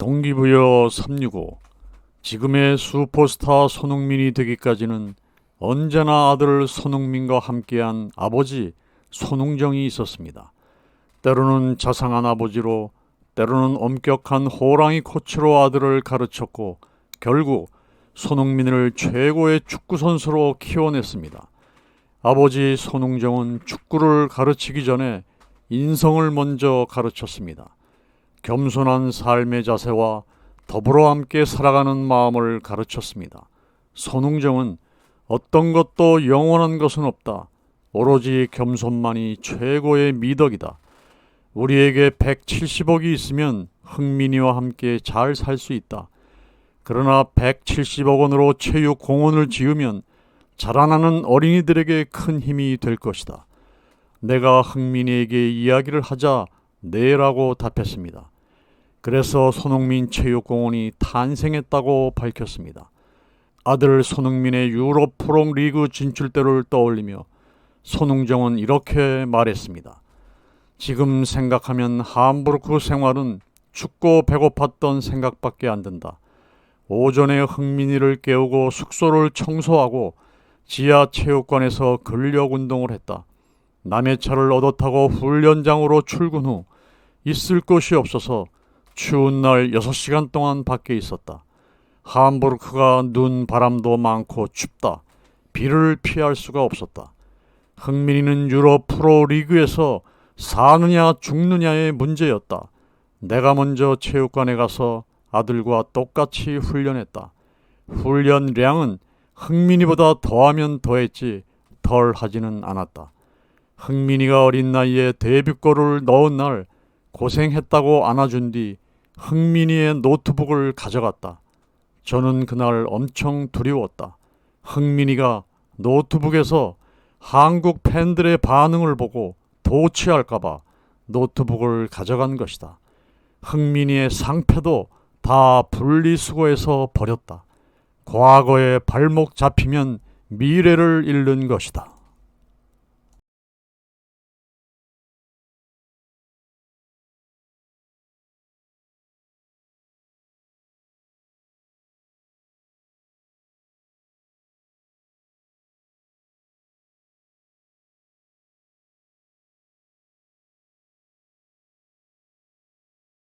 동기부여 365 지금의 슈퍼스타 손흥민이 되기까지는 언제나 아들 손흥민과 함께한 아버지 손흥정이 있었습니다. 때로는 자상한 아버지로 때로는 엄격한 호랑이 코치로 아들을 가르쳤고 결국 손흥민을 최고의 축구 선수로 키워냈습니다. 아버지 손흥정은 축구를 가르치기 전에 인성을 먼저 가르쳤습니다. 겸손한 삶의 자세와 더불어 함께 살아가는 마음을 가르쳤습니다. 손흥정은 어떤 것도 영원한 것은 없다. 오로지 겸손만이 최고의 미덕이다. 우리에게 170억이 있으면 흥민이와 함께 잘 살 수 있다. 그러나 170억 원으로 체육 공원을 지으면 자라나는 어린이들에게 큰 힘이 될 것이다. 내가 흥민이에게 이야기를 하자 네라고 답했습니다. 그래서 손흥민 체육공원이 탄생했다고 밝혔습니다. 아들 손흥민의 유럽 프로 리그 진출대를 떠올리며 손흥정은 이렇게 말했습니다. 지금 생각하면 함부르크 생활은 춥고 배고팠던 생각밖에 안 든다. 오전에 흥민이를 깨우고 숙소를 청소하고 지하 체육관에서 근력 운동을 했다. 남의 차를 얻어 타고 훈련장으로 출근 후 있을 곳이 없어서 추운 날 6시간 동안 밖에 있었다. 함부르크가 눈 바람도 많고 춥다. 비를 피할 수가 없었다. 흥민이는 유럽 프로 리그에서 사느냐 죽느냐의 문제였다. 내가 먼저 체육관에 가서 아들과 똑같이 훈련했다. 훈련량은 흥민이보다 더하면 더했지 덜 하지는 않았다. 흥민이가 어린 나이에 데뷔골을 넣은 날 고생했다고 안아준 뒤 흥민이의 노트북을 가져갔다. 저는 그날 엄청 두려웠다. 흥민이가 노트북에서 한국 팬들의 반응을 보고 도취할까봐 노트북을 가져간 것이다. 흥민이의 상패도 다 분리수거해서 버렸다. 과거의 발목 잡히면 미래를 잃는 것이다.